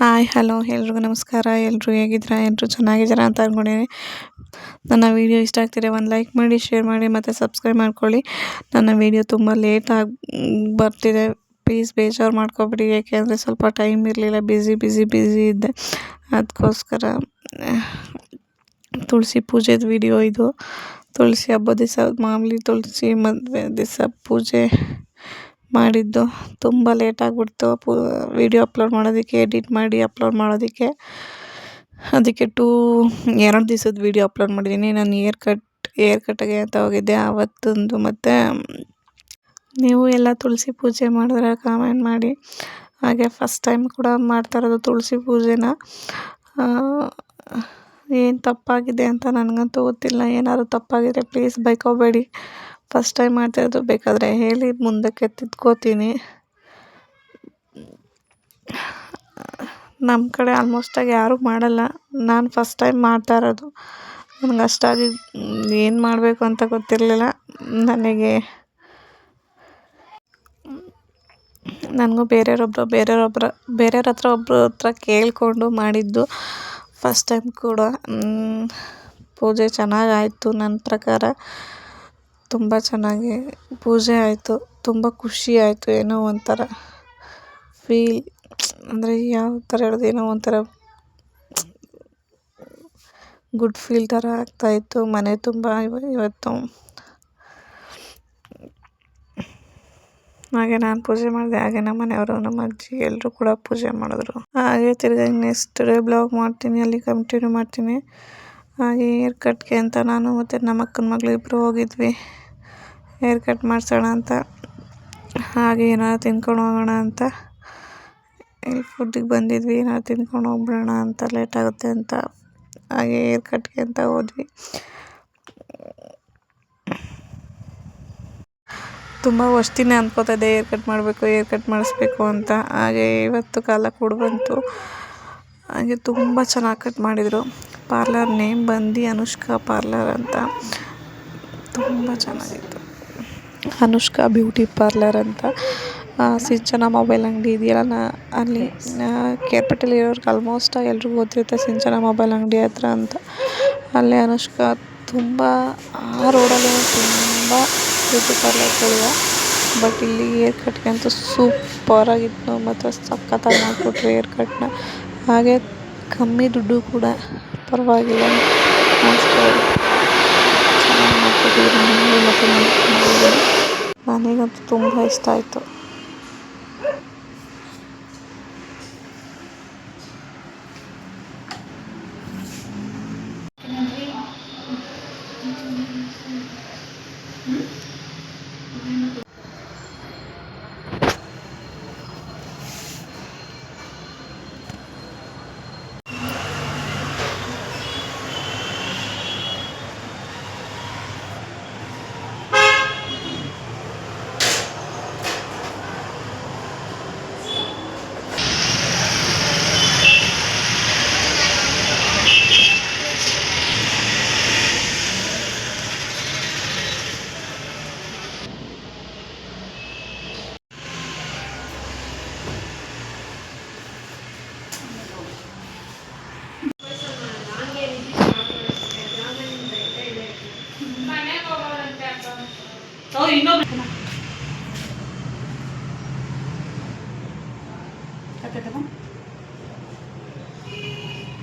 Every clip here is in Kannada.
ಹಾಯ್, ಹಲೋ, ಎಲ್ರಿಗೂ ನಮಸ್ಕಾರ. ಎಲ್ಲರೂ ಹೇಗಿದ್ದೀರಾ? ಎಲ್ಲರೂ ಚೆನ್ನಾಗಿದ್ದೀರಾ ಅಂತ ಅಂದ್ಕೊಂಡಿದ್ದೀನಿ. ನನ್ನ ವೀಡಿಯೋ ಇಷ್ಟ ಆಗ್ತಿದೆ ಒಂದು ಲೈಕ್ ಮಾಡಿ, ಶೇರ್ ಮಾಡಿ ಮತ್ತು ಸಬ್ಸ್ಕ್ರೈಬ್ ಮಾಡ್ಕೊಳ್ಳಿ. ನನ್ನ ವೀಡಿಯೋ ತುಂಬ ಆಗಿ ಬರ್ತಿದೆ. ಪ್ಲೀಸ್ ಬೇಜಾರು ಮಾಡ್ಕೊಬೇಡಿ. ಏಕೆಂದರೆ ಸ್ವಲ್ಪ ಟೈಮ್ ಇರಲಿಲ್ಲ. ಬ್ಯುಸಿ ಬ್ಯುಸಿ ಬ್ಯುಸಿ ಇದ್ದೆ. ಅದಕ್ಕೋಸ್ಕರ, ತುಳಸಿ ಪೂಜೆದ ವಿಡಿಯೋ ಇದು. ತುಳಸಿ ಹಬ್ಬದ ದಿವಸ ಮಾಮೂಲಿ ತುಳಸಿ ಮದುವೆ ದಿವಸ ಪೂಜೆ ಮಾಡಿದ್ದು. ತುಂಬ ಲೇಟ್ ಆಗಿಬಿಡ್ತು. ಪೂ ವೀಡಿಯೋ ಅಪ್ಲೋಡ್ ಮಾಡೋದಕ್ಕೆ ಎಡಿಟ್ ಮಾಡಿ ಅಪ್ಲೋಡ್ ಮಾಡೋದಕ್ಕೆ. ಅದಕ್ಕೆ ಟೂ ಎರಡು ದಿವ್ಸದ ವೀಡಿಯೋ ಅಪ್ಲೋಡ್ ಮಾಡಿದ್ದೀನಿ ನಾನು ಏರ್ ಕಟ್ ಏರ್ ಕಟ್ಗೆ ಅಂತ ಹೋಗಿದ್ದೆ. ಆವತ್ತೊಂದು ಮತ್ತು ನೀವು ಎಲ್ಲ ತುಳಸಿ ಪೂಜೆ ಮಾಡಿದ್ರೆ ಕಾಮೆಂಟ್ ಮಾಡಿ. ಹಾಗೆ ಫಸ್ಟ್ ಟೈಮ್ ಕೂಡ ಮಾಡ್ತಾ ಇರೋದು ತುಳಸಿ ಪೂಜೆನ. ಏನು ತಪ್ಪಾಗಿದೆ ಅಂತ ನನಗಂತೂ ಗೊತ್ತಿಲ್ಲ. ಏನಾದರೂ ತಪ್ಪಾಗಿದ್ರೆ ಪ್ಲೀಸ್ ಬೈಕೋಬೇಡಿ. ಫಸ್ಟ್ ಟೈಮ್ ಮಾಡ್ತಾಯಿರೋದು ಬೇಕಾದರೆ ಹೇಳಿ, ಮುಂದಕ್ಕೆ ತಿದ್ಕೋತೀನಿ. ನಮ್ಮ ಕಡೆ ಆಲ್ಮೋಸ್ಟಾಗಿ ಯಾರೂ ಮಾಡಲ್ಲ. ನಾನು ಫಸ್ಟ್ ಟೈಮ್ ಮಾಡ್ತಾ ಇರೋದು. ನನಗೆ ಅಷ್ಟಾಗಿ ಏನು ಮಾಡಬೇಕು ಅಂತ ಗೊತ್ತಿರಲಿಲ್ಲ. ನನಗೆ ನನಗೂ ಬೇರೆಯವರೊಬ್ಬರು ಬೇರೆಯವರೊಬ್ಬರ ಬೇರೆಯವ್ರ ಹತ್ರ ಒಬ್ಬರ ಹತ್ರ ಕೇಳಿಕೊಂಡು ಮಾಡಿದ್ದು ಫಸ್ಟ್ ಟೈಮ್ ಕೂಡ. ಪೂಜೆ ಚೆನ್ನಾಗಾಯಿತು ನನ್ನ ಪ್ರಕಾರ. ತುಂಬ ಚೆನ್ನಾಗಿ ಪೂಜೆ ಆಯಿತು, ತುಂಬ ಖುಷಿ ಆಯಿತು, ಏನೋ ಒಂಥರ ಫೀಲ್ ಅಂದರೆ ಯಾವ ಥರ ಹೇಳೋದು, ಏನೋ ಒಂಥರ ಗುಡ್ ಫೀಲ್ ಥರ ಆಗ್ತಾಯಿತ್ತು ಮನೆ ತುಂಬ ಇವತ್ತು. ಹಾಗೆ ನಾನು ಪೂಜೆ ಮಾಡಿದೆ, ಹಾಗೆ ನಮ್ಮ ಮನೆಯವರು, ನಮ್ಮ ಅಜ್ಜಿ ಎಲ್ಲರೂ ಕೂಡ ಪೂಜೆ ಮಾಡಿದ್ರು. ಹಾಗೆ ತಿರ್ಗಿ ನೆಕ್ಸ್ಟ್ ಡೇ ಬ್ಲಾಗ್ ಮಾಡ್ತೀನಿ, ಅಲ್ಲಿ ಕಂಟಿನ್ಯೂ ಮಾಡ್ತೀನಿ. ಹಾಗೆ ಹೇರ್ ಕಟ್ಗೆ ಅಂತ ನಾನು ಮತ್ತು ನಮ್ಮ ಅಕ್ಕನ ಮಗಳು ಇಬ್ಬರು ಹೋಗಿದ್ವಿ. ಹೇರ್ ಕಟ್ ಮಾಡಿಸೋಣ ಅಂತ. ಹಾಗೆ ಏನಾದ್ರು ತಿನ್ಕೊಂಡು ಹೋಗೋಣ ಅಂತ. ಇಲ್ಲಿ ಫುಡ್ಡಿಗೆ ಬಂದಿದ್ವಿ. ಏನಾದ್ರು ತಿನ್ಕೊಂಡು ಹೋಗ್ಬಿಡೋಣ ಅಂತ ಲೇಟ್ ಆಗುತ್ತೆ ಅಂತ. ಹಾಗೆ ಹೇರ್ ಕಟ್ಗೆ ಅಂತ ಹೋದ್ವಿ. ತುಂಬ ವರ್ಷದಿಂದ ಅನ್ಕೋತಾ ಇದ್ದೆ ಹೇರ್ ಕಟ್ ಮಾಡಬೇಕು ಹೇರ್ ಕಟ್ ಮಾಡಿಸ್ಬೇಕು ಅಂತ. ಹಾಗೆ ಇವತ್ತು ಕಾಲ ಕೂಡ ಬಂತು ಹಾಗೆ ತುಂಬ ಚೆನ್ನಾಗಿ ಕಟ್ ಮಾಡಿದರು. ಪಾರ್ಲರ್ ನೇಮ್ ಬಂದು ಅನುಷ್ಕಾ ಪಾರ್ಲರ್ ಅಂತ. ತುಂಬ ಚೆನ್ನಾಗಿತ್ತು. ಅನುಷ್ಕಾ ಬ್ಯೂಟಿ ಪಾರ್ಲರ್ ಅಂತ. ಸಿಂಚನ ಮೊಬೈಲ್ ಅಂಗಡಿ ಇದೆಯಲ್ಲ, ನಾ, ಅಲ್ಲಿ ಕೇರ್ಪೇಟೆಲಿ ಇರೋರ್ಗೆ ಆಲ್ಮೋಸ್ಟ್ ಎಲ್ರಿಗೂ ಗೊತ್ತಿರುತ್ತೆ ಸಿಂಚನ ಮೊಬೈಲ್ ಅಂಗಡಿ ಹತ್ರ ಅಂತ. ಅಲ್ಲಿ ಅನುಷ್ಕಾ ತುಂಬ, ಆ ರೋಡಲ್ಲಿ ತುಂಬ ಬ್ಯೂಟಿ ಪಾರ್ಲರ್ಗಳಿವೆ. ಬಟ್ ಇಲ್ಲಿ ಏರ್ ಕಟ್ಗೆ ಅಂತೂ ಸೂಪರಾಗಿತ್ತು ಮತ್ತು ಸಖತ್ತಾಗಿ ಮಾಡಿಕೊಟ್ರು ಏರ್ ಕಟ್ನ ಹಾಗೆ ಕಮ್ಮಿ ದುಡ್ಡು ಕೂಡ. ಪರವಾಗಿಲ್ಲ. ನನಗಂತೂ ತುಂಬ ಇಷ್ಟ ಆಯಿತು.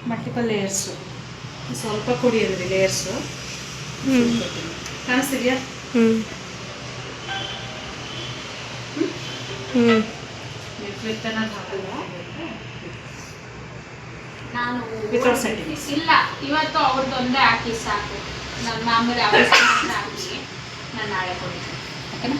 ಮಲ್ಟಿಪಲ್ ಲೇಯರ್ಸು ಸ್ವಲ್ಪ ಕೊಡಿ ಅದ್ರಿ ಲೇಯರ್ಸು ಕಾಣಿಸ್ತಿದ್ಯಾ? ನಾನು. ಇಲ್ಲ ಇವತ್ತು ಅವ್ರದ್ದೊಂದೇ ಹಾಕಿ ಸಾಕು. ನಮ್ಮ ಮಾಮೂಲಿ ಹಾಕಿ. నన్ను ఆడకూడదు ఓకేనా?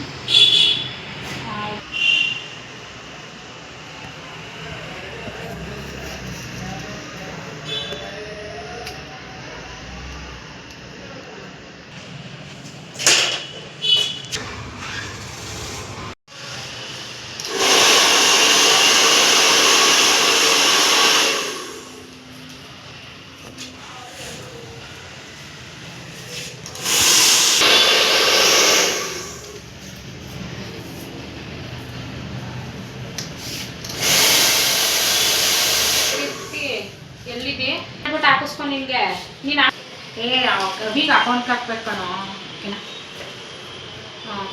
ಹೇಳ್ಬಿಟ್ಟು ಹಾಕಿಸ್ಕೊ ನಿನ್ಗೆ ನೀನ್ ಹಾ- ಏ ಈಗ ಅಕೌಂಟ್ ಹಾಕ್ಬೇಕು ಕಣೋ ಓಕೆನಾ ಹಾಂ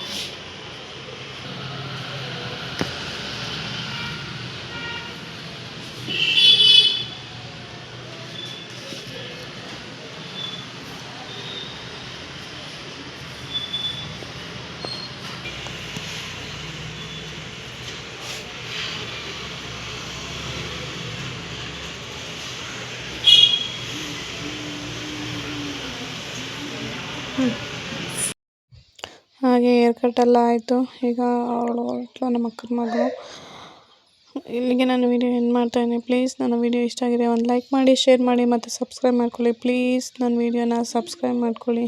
ಹಾಗೆ ಹೇರ್ ಕಟ್ ಎಲ್ಲ ಆಯಿತು. ಈಗ ಅವಳು ಹೊರಟ್ಲು ನಮ್ಮ ಅಕ್ಕನ ಮಗಳು. ಇಲ್ಲಿಗೆ ನಾನು ವಿಡಿಯೋ ಎಂಡ್ ಮಾಡ್ತಾಯಿದ್ದೀನಿ ಪ್ಲೀಸ್ ನನ್ನ ವಿಡಿಯೋ ಇಷ್ಟ ಆಗಿದೆ. ಒಂದು ಲೈಕ್ ಮಾಡಿ ಶೇರ್ ಮಾಡಿ ಮತ್ತು ಸಬ್ಸ್ಕ್ರೈಬ್ ಮಾಡ್ಕೊಳ್ಳಿ. ಪ್ಲೀಸ್ ನನ್ನ ವಿಡಿಯೋನ ಸಬ್ಸ್ಕ್ರೈಬ್ ಮಾಡ್ಕೊಳ್ಳಿ.